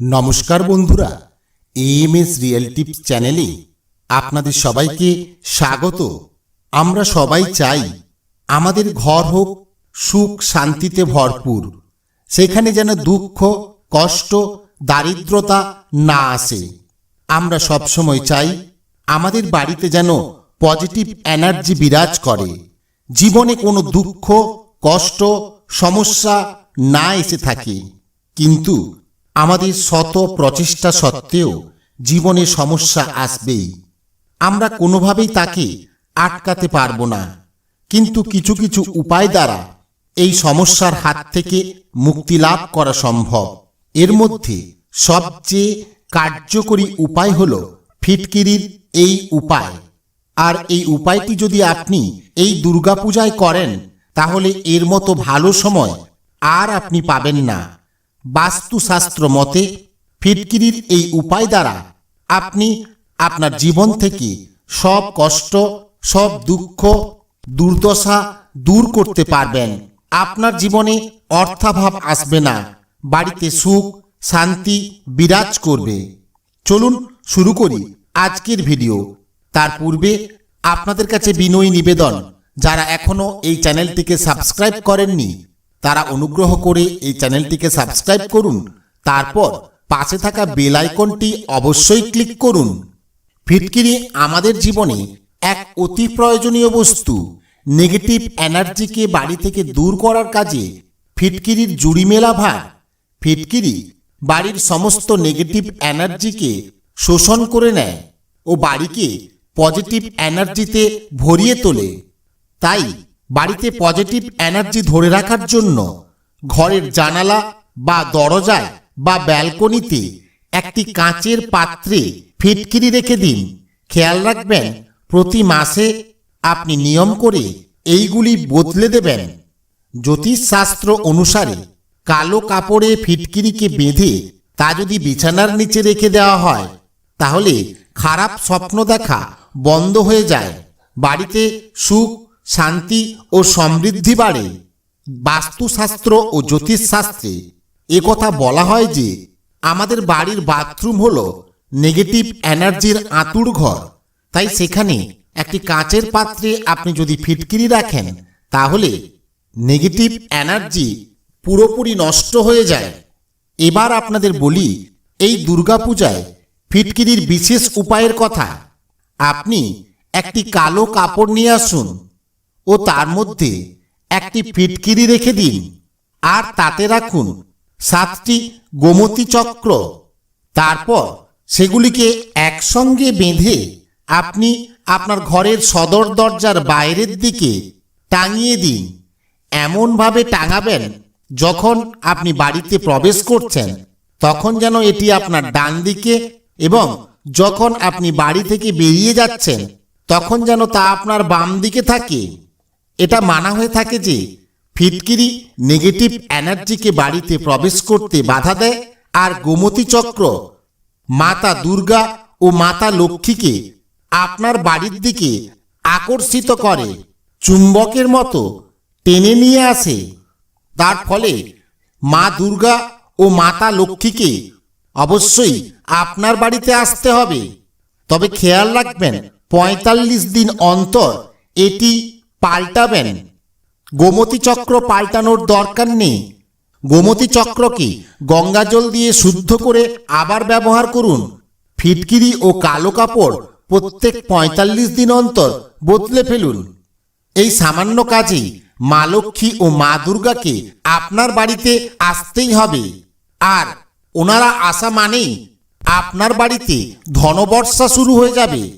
নমস্কার বন্ধুরা M S real tips চ্যানেলে আপনাদের সবাইকে স্বাগত। আমরা সবাই চাই আমাদের ঘর হোক, সুখ শান্তিতে ভরপুর, সেখানে যেন দুঃখ, কষ্ট, দারিদ্রতা না আসে। আমরা সবসময় চাই আমাদের বাড়িতে যেন পজিটিভ এনার্জি বিরাজ করে, জীবনে কোনো দুঃখ, কষ্ট, সমস্যা না এসে থাকে। কিন্তু আমাদের শত প্রচেষ্টা সত্ত্বেও জীবনে সমস্যা আসবেই। আমরা কোনোভাবেই তাকে আটকাতে পারব না। কিন্তু কিছু কিছু উপায় দ্বারা এই সমস্যার হাত থেকে মুক্তি লাভ করা সম্ভব। এর মধ্যে সবচেয়ে কার্যকরী উপায় হল ফিটকিরির এই উপায়। আর এই উপায়টি যদি আপনি এই দুর্গাপূজায় করেন, তাহলে এর মতো ভালো সময় আর আপনি পাবেন না। বাস্তুশাস্ত্র মতে, ফিটকিরির এই উপায় দ্বারা আপনি আপনার জীবন থেকে সব কষ্ট, সব দুঃখ, দুর্দশা দূর করতে পারবেন। আপনার জীবনে অর্থাভাব আসবে না। বাড়িতে সুখ, শান্তি, বিরাজ করবে। চলুন শুরু করি আজকের ভিডিও। তার পূর্বে আপনাদের কাছে বিনয়ী নিবেদন। যারা এখনও এই চ্যানেলটিকে সাবস্ক্রাইব করেননি তারা অনুগ্রহ করে এই চ্যানেলটিকে সাবস্ক্রাইব করুন। তারপর পাশে থাকা বেল আইকনটি অবশ্যই ক্লিক করুন। ফিটকিরি আমাদের জীবনে এক অতি প্রয়োজনীয় বস্তু। নেগেটিভ এনার্জিকে বাড়ি থেকে দূর করার কাজে ফিটকিরির জুড়ি মেলা ভার। ফিটকিরি বাড়ির সমস্ত নেগেটিভ এনার্জিকে শোষণ করে নেয় ও বাড়িকে পজিটিভ এনার্জিতে ভরিয়ে তোলে। তাই বাড়িতে পজিটিভ এনার্জি ধরে রাখার জন্য ঘরের জানালা বা দরজায় বা ব্যালকনিতে একটি কাঁচের পাত্রে ফিটকিরি রেখে দিন। খেয়াল রাখবেন, প্রতি মাসে আপনি নিয়ম করে এইগুলি বদলে দেবেন। জ্যোতিষশাস্ত্র অনুসারে কালো কাপড়ে ফিটকিরিকে বেঁধে তা যদি বিছানার নিচে রেখে দেওয়া হয়, তাহলে খারাপ স্বপ্ন দেখা বন্ধ হয়ে যায়। বাড়িতে সুখ শান্তি ও সমৃদ্ধি বাড়ে। বাস্তুশাস্ত্র ও জ্যোতিষশাস্ত্রে একথা বলা হয় যে, আমাদের বাড়ির বাথরুম হলো নেগেটিভ এনার্জির আঁতুড় ঘর। তাই সেখানে একটি কাঁচের পাত্রে আপনি যদি ফিটকিরি রাখেন, তাহলে নেগেটিভ এনার্জি পুরোপুরি নষ্ট হয়ে যায়। এবার আপনাদের বলি, এই দুর্গাপূজায় ফিটকিরির বিশেষ উপায়ের কথা। আপনি একটি কালো কাপড় নিয়ে আসুন ও তার মধ্যে একটি ফিটকিরি রেখে দিন, আর তাতে রাখুন সাতটি গোমতী চক্র। তারপর সেগুলিকে একসঙ্গে বেঁধে আপনি আপনার ঘরের সদর দরজার বাইরের দিকে টাঙিয়ে দিন। এমনভাবে টাঙাবেন যখন আপনি বাড়িতে প্রবেশ করছেন, তখন যেন এটি আপনার ডান দিকে এবং যখন আপনি বাড়ি থেকে বেরিয়ে যাচ্ছেন, তখন যেন তা আপনার বাম দিকে থাকে। এটা মানা হয়ে থাকে যে ফিটকিরি নেগেটিভ এনার্জিকে বাড়িতে প্রবেশ করতে বাধা দেয় আর গোমতী চক্র মাতা দুর্গা ও মাতা লক্ষ্মীকে আপনার বাড়ির দিকে আকর্ষিত করে, চুম্বকের মতো টেনে নিয়ে আসে। তার ফলে মা দুর্গা ও মাতা লক্ষ্মীকে অবশ্যই আপনার বাড়িতে আসতে হবে। তবে খেয়াল রাখবেন, পঁয়তাল্লিশ দিন অন্তর এটি পাল্টাবেন। গোমতী চক্র পাল্টানোর দরকার নেই। গোমতী চক্রকে গঙ্গাজল দিয়ে শুদ্ধ করে আবার ব্যবহার করুন। ফিটকিরি ও কালো কাপড় প্রত্যেক পঁয়তাল্লিশ দিন অন্তর বদলে ফেলুন। এই সামান্য কাজেই মা লক্ষ্মী ও মা দুর্গাকে আপনার বাড়িতে আসতেই হবে। আর ওনারা আসা মানেই আপনার বাড়িতে ধনবর্ষা শুরু হয়ে যাবে।